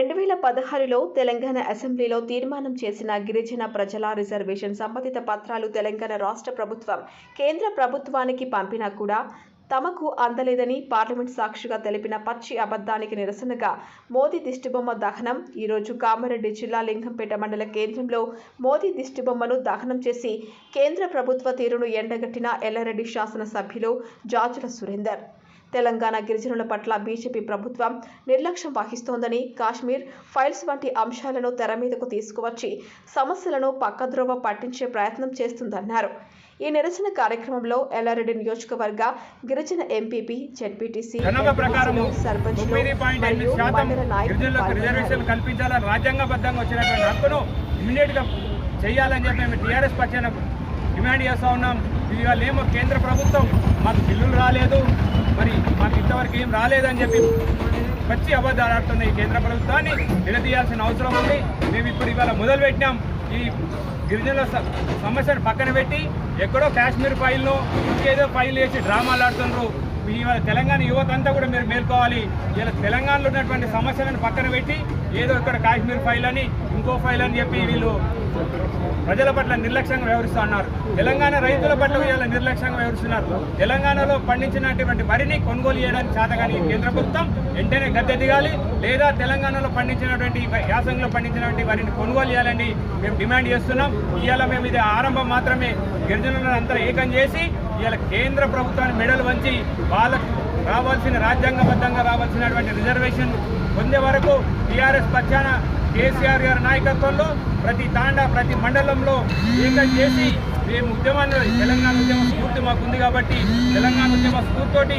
రెండు వేల పదహారులో తెలంగాణ అసెంబ్లీలో తీర్మానం చేసిన గిరిజన ప్రజల రిజర్వేషన్ సంబంధిత పత్రాలు తెలంగాణ రాష్ట్ర ప్రభుత్వం కేంద్ర ప్రభుత్వానికి పంపినా కూడా తమకు అందలేదని పార్లమెంట్ సాక్షిగా తెలిపిన పచ్చి అబద్ధానికి నిరసనగా మోదీ దిష్టిబొమ్మ దహనం. ఈరోజు కామారెడ్డి జిల్లా లింగంపేట మండల కేంద్రంలో మోదీ దిష్టిబొమ్మను దహనం చేసి కేంద్ర ప్రభుత్వ తీరును ఎండగట్టిన ఎల్లారెడ్డి శాసనసభ్యులు జాజుల సురేందర్. తెలంగాణ గిరిజనుల పట్ల బీజేపీ ప్రభుత్వం నిర్లక్ష్యం వహిస్తోందని కాశ్మీర్ ఫైల్స్ వంటి అంశాలను తెర మీదకు తీసుకువచ్చి సమస్యలను పక్కద్రోవ పట్టించే ప్రయత్నం చేస్తుందన్నారు. ఈ నిరసన కార్యక్రమంలో ఎల్లారెడ్డి నియోజకవర్గ గిరిజన ఎంపీపీ జెడ్పీటీసీ. కల్పించాలని రాజ్యాంగబద్ధంగా వచ్చినటువంటి హక్కును చేయాలని చెప్పి మేము టీఆర్ఎస్ పక్షాన డిమాండ్ చేస్తూ ఉన్నాం. ఇవాళ ఏమో కేంద్ర ప్రభుత్వం మాకు బిల్లులు రాలేదు మాకు ఏం రాలేదని చెప్పి పచ్చి అబద్ధాలు ఆడుతున్న ఈ కేంద్ర ప్రభుత్వాన్ని నిలదీయాల్సిన అవసరం ఉంది. మేము ఇప్పుడు ఇవాళ మొదలు పెట్టినాం ఈ గిరిజనుల సమస్యను పక్కన పెట్టి ఎక్కడో కాశ్మీర్ ఫైల్ను ఇంకేదో ఫైల్ వేసి డ్రామాలు ఆడుతున్నారు ఇవాళ తెలంగాణ యువత అంతా కూడా మీరు మేల్కోవాలి. ఇలా తెలంగాణలో ఉన్నటువంటి సమస్యలను పక్కన పెట్టి ఏదో ఇక్కడ కాశ్మీర్ ఫైల్ అని ఇంకో ఫైల్ అని చెప్పి వీళ్ళు ప్రజల పట్ల నిర్లక్ష్యంగా వ్యవహరిస్తూ ఉన్నారు. తెలంగాణ రైతుల పట్ల వీళ్ళ నిర్లక్ష్యంగా వ్యవహరిస్తున్నారు. తెలంగాణలో పండించినటువంటి వరిని కొనుగోలు చేయడానికి చేతగాని కేంద్ర ప్రభుత్వం వెంటనే గద్దె దిగాలి. లేదా తెలంగాణలో పండించినటువంటి యాసంగిలో పండించినటువంటి వరిని కొనుగోలు చేయాలని మేము డిమాండ్ చేస్తున్నాం. ఇవాళ మేము ఇది ఆరంభం మాత్రమే. గిరిజనులను అంతా ఏకం చేసి ఇవాళ కేంద్ర ప్రభుత్వాన్ని మెడలు వంచి వాళ్ళకు రావాల్సిన రాజ్యాంగబద్ధంగా రావాల్సినటువంటి రిజర్వేషన్ పొందే వరకు టీఆర్ఎస్ పక్షాన కేసీఆర్ గారి నాయకత్వంలో ప్రతి తాండా ప్రతి మండలంలో ఏకం చేసి మేము ఉద్యమాన్ని తెలంగాణ ఉద్యమ స్ఫూర్తి మాకు ఉంది కాబట్టి తెలంగాణ ఉద్యమ స్ఫూర్తితోటి